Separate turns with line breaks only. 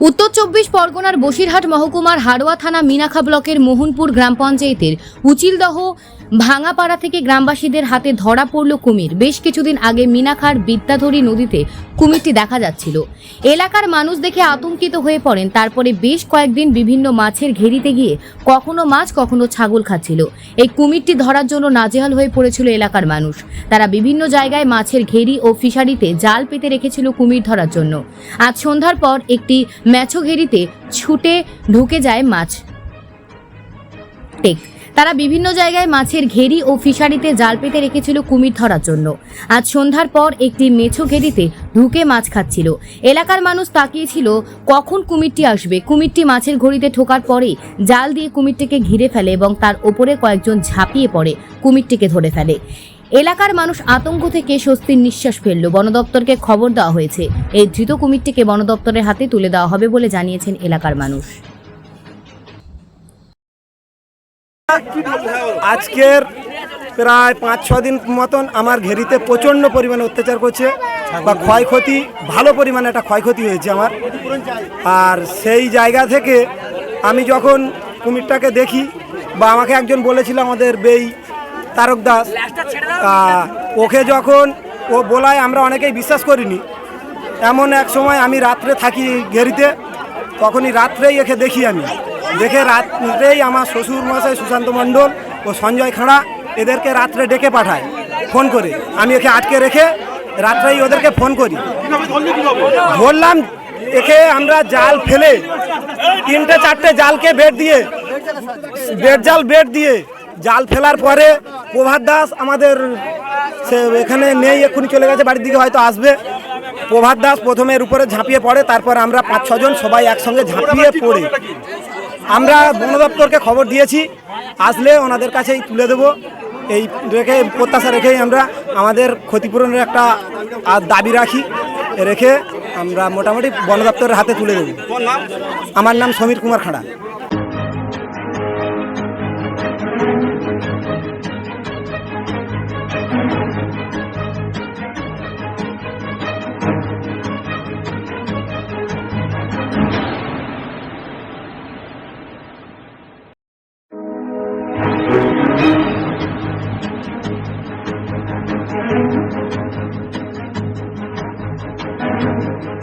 উত্তর চব্বিশ পরগনার বসিরহাট মহকুমার হাড়োয়া থানা মিনাখা ব্লকের মোহনপুর গ্রাম পঞ্চায়েতের উচিলদহ ভাঙাপাড়া থেকে গ্রামবাসীদের হাতে ধরা পড়ল কুমির। বেশ কিছুদিন আগে মিনাখার বিদ্যাধরী নদীতে কুমিরটি দেখা যাচ্ছিল। এলাকার মানুষ দেখে আতঙ্কিত হয়ে পড়েন। তারপরে বেশ কয়েকদিন বিভিন্ন মাছের ঘেরিতে গিয়ে কখনো মাছ, কখনো ছাগল খাচ্ছিল। এই কুমিরটি ধরার জন্য নাজেহাল হয়ে পড়েছিল এলাকার মানুষ। তারা বিভিন্ন জায়গায় মাছের ঘেরি ও ফিশারিতে জাল পেতে রেখেছিল কুমির ধরার জন্য। আজ সন্ধ্যার পর একটি ম্যাচো ঘেরিতে ছুটে ঢুকে যায় মাছ। টেক। তারা বিভিন্ন জায়গায় মাছের ঘেরি ও ফিশারিতে জাল পেতে রেখেছিল কুমির ধরার জন্য। আজ সন্ধ্যার পর একটি মেছো ঘেরিতে ঢুকে মাছ খাচ্ছিল। এলাকার মানুষ তাকিয়েছিল, কখন কুমিরটি আসবে? কুমিরটি মাছের ঘড়িতে ঠোকার পরে জাল দিয়ে কুমিরটিকে ঘিরে ফেলে এবং তার ওপরে কয়েকজন ঝাঁপিয়ে পড়ে, কুমিরটিকে ধরে ফেলে। এলাকার মানুষ আতঙ্ক থেকে স্বস্তির নিঃশ্বাস ফেলল। বন দপ্তরকে খবর দেওয়া হয়েছে। এই ধৃত কুমিরটিকে বন দপ্তরের হাতে তুলে দেওয়া হবে বলে জানিয়েছেন এলাকার মানুষ।
আজকের প্রায় পাঁচ, ছ দিন মতন আমার ঘেরিতে প্রচণ্ড পরিমাণে অত্যাচার করছে বা ক্ষয়ক্ষতি, ভালো পরিমাণে একটা ক্ষয়ক্ষতি হয়েছে আমার। আর সেই জায়গা থেকে আমি যখন কুমিরটাকে দেখি বা আমাকে একজন বলেছিল আমাদের বেই তারক দাস। ওকে যখন ও বলায় আমরা অনেকেই বিশ্বাস করিনি। এমন এক সময় আমি রাত্রে থাকি ঘেরিতে তখনই রাত্রেই একে দেখি আমি। দেখে রাত্রেই আমার শ্বশুর মশাই সুশান্ত মণ্ডল ও সঞ্জয় খাঁড়া এদেরকে রাত্রে ডেকে পাঠায় ফোন করে। আমি একে আটকে রেখে রাত্রেই ওদেরকে ফোন করি। ধরলাম একে আমরা জাল ফেলে তিনটে চারটে জালকে বেড দিয়ে বেড জাল বেড দিয়ে জাল ফেলার পরে প্রভাত দাস আমাদের সে এখানে নেই, এক্ষুনি চলে গেছে, বাড়ির দিকে হয়তো আসবে। প্রভাত দাস প্রথমে এর উপরে ঝাঁপিয়ে পড়ে, তারপর আমরা পাঁচ ছজন সবাই একসঙ্গে ঝাঁপিয়ে পড়ে। আমরা বন দপ্তরকে খবর দিয়েছি, আসলে ওনাদের কাছেই তুলে দেবো। এই রেখে, প্রত্যাশা রেখেই আমরা আমাদের ক্ষতিপূরণের একটা দাবি রাখি, রেখে আমরা মোটামুটি বন দপ্তরের হাতে তুলে দেবো। আমার নাম সমীর কুমার খাড়া। Thank you.